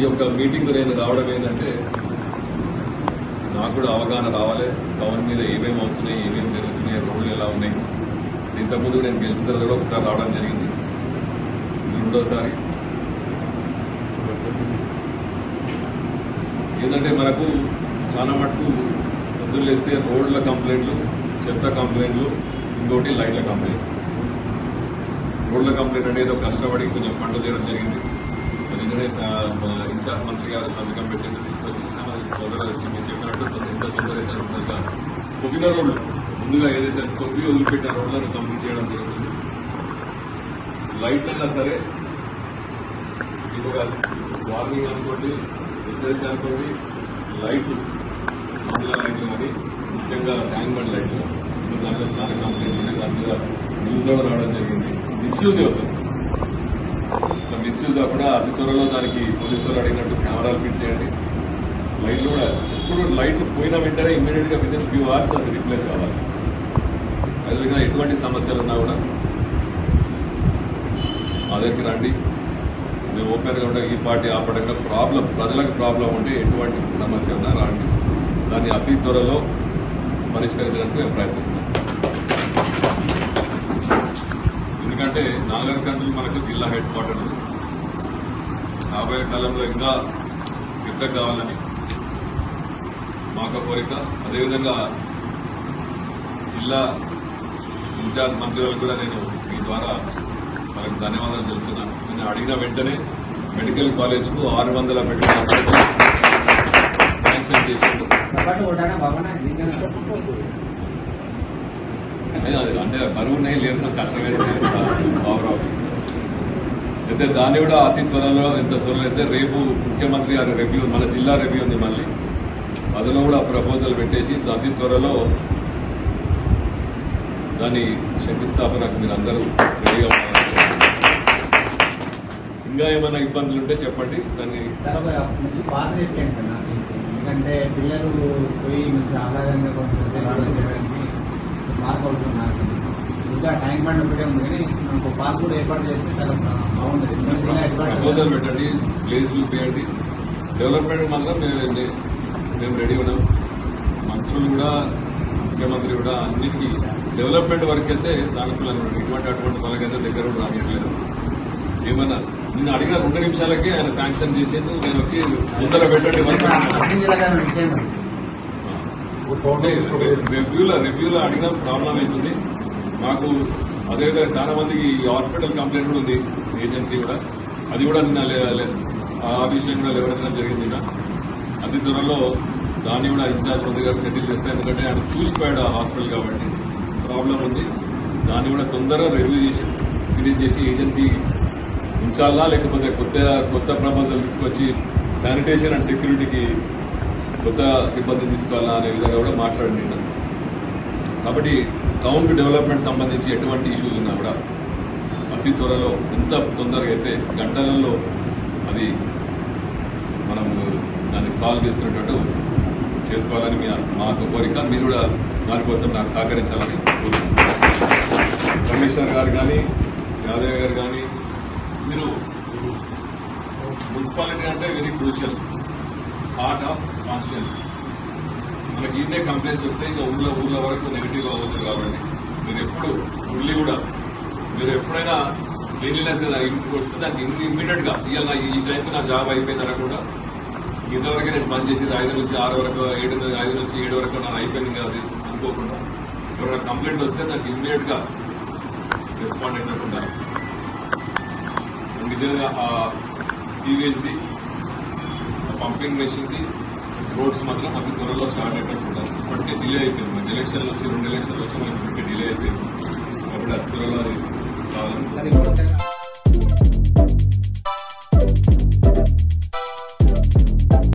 ఈ యొక్క మీటింగ్ నేను రావడం ఏంటంటే నాకు కూడా అవగాహన రావాలి. టౌన్ మీద ఏమేమి అవుతున్నాయి ఏమేమి జరుగుతున్నాయి రోడ్లు ఎలా ఉన్నాయి. ఇంతకుముందు నేను గెలిచిన తర్వాత కూడా ఒకసారి రావడం జరిగింది. రెండోసారి. ఏంటంటే మనకు చాలా మటుకు పొద్దులు వేస్తే రోడ్ల కంప్లైంట్లు చెత్త కంప్లైంట్లు ఇంకోటి లైట్ల కంప్లైంట్. రోడ్ల కంప్లైంట్ అనేది ఒక కష్టపడి కొంచెం పంట చేయడం జరిగింది. అది ఇన్ఛార్జ్ మంత్రి గారు సంతకం పెట్టింది తీసుకొచ్చి ఇచ్చాం తొందరగా వచ్చి మీరు చెప్పినట్టు తొందర- ఎంత తొందర తొందరగా కొద్దిన రోడ్లు ముందుగా ఏదైతే కొద్ది వదిలిపెట్టిన రోడ్లను కంప్లీట్ చేయడం జరుగుతుంది. లైట్లైనా సరే ఇంకొక వార్నింగ్ అనుకోండి హెచ్చరిక అనుకోండి లైట్లు మందుల లైట్లు కానీ ముఖ్యంగా ట్యాంక్ బండ్ లైట్లు దాంట్లో చాలా కంప్లైంట్లు ఉన్నాయి. దాని మీద న్యూస్లో రావడం జరిగింది. మిస్యూజ్ అవుతుంది. మిస్యూజ్ కాకుండా అతి త్వరలో దానికి పోలీసులు అడిగినట్టు కెమెరాలు ఫిట్ చేయండి. లైట్లు కూడా ఇప్పుడు లైట్లు పోయిన వెంటనే ఇమ్మీడియట్గా విత్ ఇన్ ఫ్యూ అవర్స్ అది రిప్లేస్ అవ్వాలి. అదేవిధంగా ఎటువంటి సమస్యలు ఉన్నా కూడా మా దగ్గరికి రండి. మేము ఓపెన్గా ఉండే ఈ పార్టీ ఆపడంగా ప్రాబ్లం ప్రజలకు ప్రాబ్లం ఉంటే ఎటువంటి సమస్య ఉన్నా రండి. దాన్ని అతి త్వరలో పరిష్కరించడానికి మేము ప్రయత్నిస్తాం. ఎందుకంటే నాగర్ కంట్రులు మనకు జిల్లా హెడ్ క్వార్టర్స్. రాబోయే కాలంలో ఇంకా పెద్ద కావాలని మాకు కోరిక. అదేవిధంగా జిల్లా ఇన్ఛార్జ్ మంత్రులకు కూడా నేను మీ ద్వారా వాళ్ళకి ధన్యవాదాలు తెలుపుతున్నాను. నేను అడిగిన వెంటనే మెడికల్ కాలేజ్కు ఆరు వందల మెడికల్ శాంక్షన్ అది అంటే బరువునే లేదు నాకు కష్టమే బాబురావు అయితే దాన్ని కూడా అతి త్వరలో ఎంత త్వరలో అయితే రేపు ముఖ్యమంత్రి గారి రివ్యూ మన జిల్లా రివ్యూ ఉంది మళ్ళీ. అందులో కూడా ప్రపోజల్ పెట్టేసి అతి త్వరలో దాని శంకుస్థాపనకు మీరు అందరూ రెడీగా ఉన్నారు? ఇంకా ఏమైనా ఇబ్బందులు ఉంటే చెప్పండి. దాన్ని మంచి పాట చెప్పండి సార్ నాకు. ఎందుకంటే పిల్లలు పోయి మంచి ఆహ్లాదంగా కొంచెం సేపు చేయడానికి అవసరం నాకు. ఇంకా ట్యాంక్ బండ్ ఒకటే ఉంది కానీ మనకు పార్క్ కూడా ఏర్పాటు చేస్తే చాలా బాగుంటుంది పెట్టండి ప్లేస్ చూపించండి డెవలప్మెంట్ మాత్రం మేము మేము రెడీ ఉన్నాం మంత్రులు కూడా ముఖ్యమంత్రి కూడా అన్నిటికీ డెవలప్మెంట్ వరకు వెళ్తే సానుకూలంగా ఉన్నాడు ఇటువంటి అటువంటి వాళ్ళకైతే దగ్గర కూడా రానియట్లేదు ఏమన్నా నిన్ను అడిగిన రెండు నిమిషాలకే ఆయన శాంక్షన్ చేసేందుకు నేను వచ్చి ముందర పెట్టండి రివ్యూలో రివ్యూలో అడిగిన ప్రాబ్లం అవుతుంది మాకు అదేవిధంగా చాలా మందికి ఈ హాస్పిటల్ కంప్లైంట్ కూడా ఉంది ఏజెన్సీ కూడా. అది కూడా నిన్న ఆ విషయం కూడా లేవనెత్తడం జరిగింది నిన్న. అతి త్వరలో దాన్ని కూడా ఇన్ఛార్జ్ మంత్రి గారు సెటిల్ చేస్తే ఎందుకంటే ఆయన చూసిపోయాడు ఆ హాస్పిటల్ కాబట్టి ప్రాబ్లం ఉంది. దాన్ని కూడా తొందరగా రివ్యూ చేసి ఫినిష్ చేసి ఏజెన్సీ ఉంచాలా లేకపోతే కొత్త కొత్త ప్రపోజల్ తీసుకొచ్చి శానిటేషన్ అండ్ సెక్యూరిటీకి కొత్త సిబ్బంది తీసుకోవాలా అనే విధంగా కూడా మాట్లాడండి కాబట్టి టౌన్కి డెవలప్మెంట్ సంబంధించి ఎటువంటి ఇష్యూస్ ఉన్నా కూడా అతి త్వరలో ఎంత తొందరగా అయితే గంటలలో అది మనం దాన్ని సాల్వ్ చేసుకునేటట్టు చేసుకోవాలని మీ మాకు కోరిక. మీరు కూడా దానికోసం నాకు సహకరించాలని కమిషనర్ గారు కానీ యాదవ్ గారు కానీ మీరు మున్సిపాలిటీ అంటే very crucial. Part of constituency మనకి ఈయనే కంప్లైంట్స్ వస్తే ఇంకా ఊళ్ళో ఊళ్ళో వరకు నెగిటివ్ అవ్వచ్చు అవుతుంది కాబట్టి. మీరు ఎప్పుడు ఉల్లి కూడా మీరు ఎప్పుడైనా క్లీన్లీనెస్ ఇంటికి వస్తే దానికి ఇమ్మీడియట్గా ఇవాళ నా ఈ టైంకి నా జాబ్ అయిపోయింది కూడా ఇంతవరకు నేను పని చేసేది ఐదు నుంచి ఆరు వరకు ఏడు ఐదు నుంచి ఏడు వరకు నాకు అయిపోయింది కదా అది అనుకోకుండా. ఎవరైనా కంప్లైంట్ వస్తే దానికి ఇమ్మీడియట్గా రెస్పాండ్ అయినట్టుండాలి నిజంగా ఆ సీవేజ్ది పంపింగ్ మెషిన్ది రోడ్స్ మాత్రం అతి త్వరలో స్టార్ట్ అయినట్టుంటారు ఇప్పటికే డిలే అయిపోయింది. మనకి ఎలక్షన్లు వచ్చి రెండు ఎలక్షన్లు వచ్చి మనకి ఇప్పటికే డిలే అయిపోయింది. కాబట్టి అతి త్వరలో అది కావాలని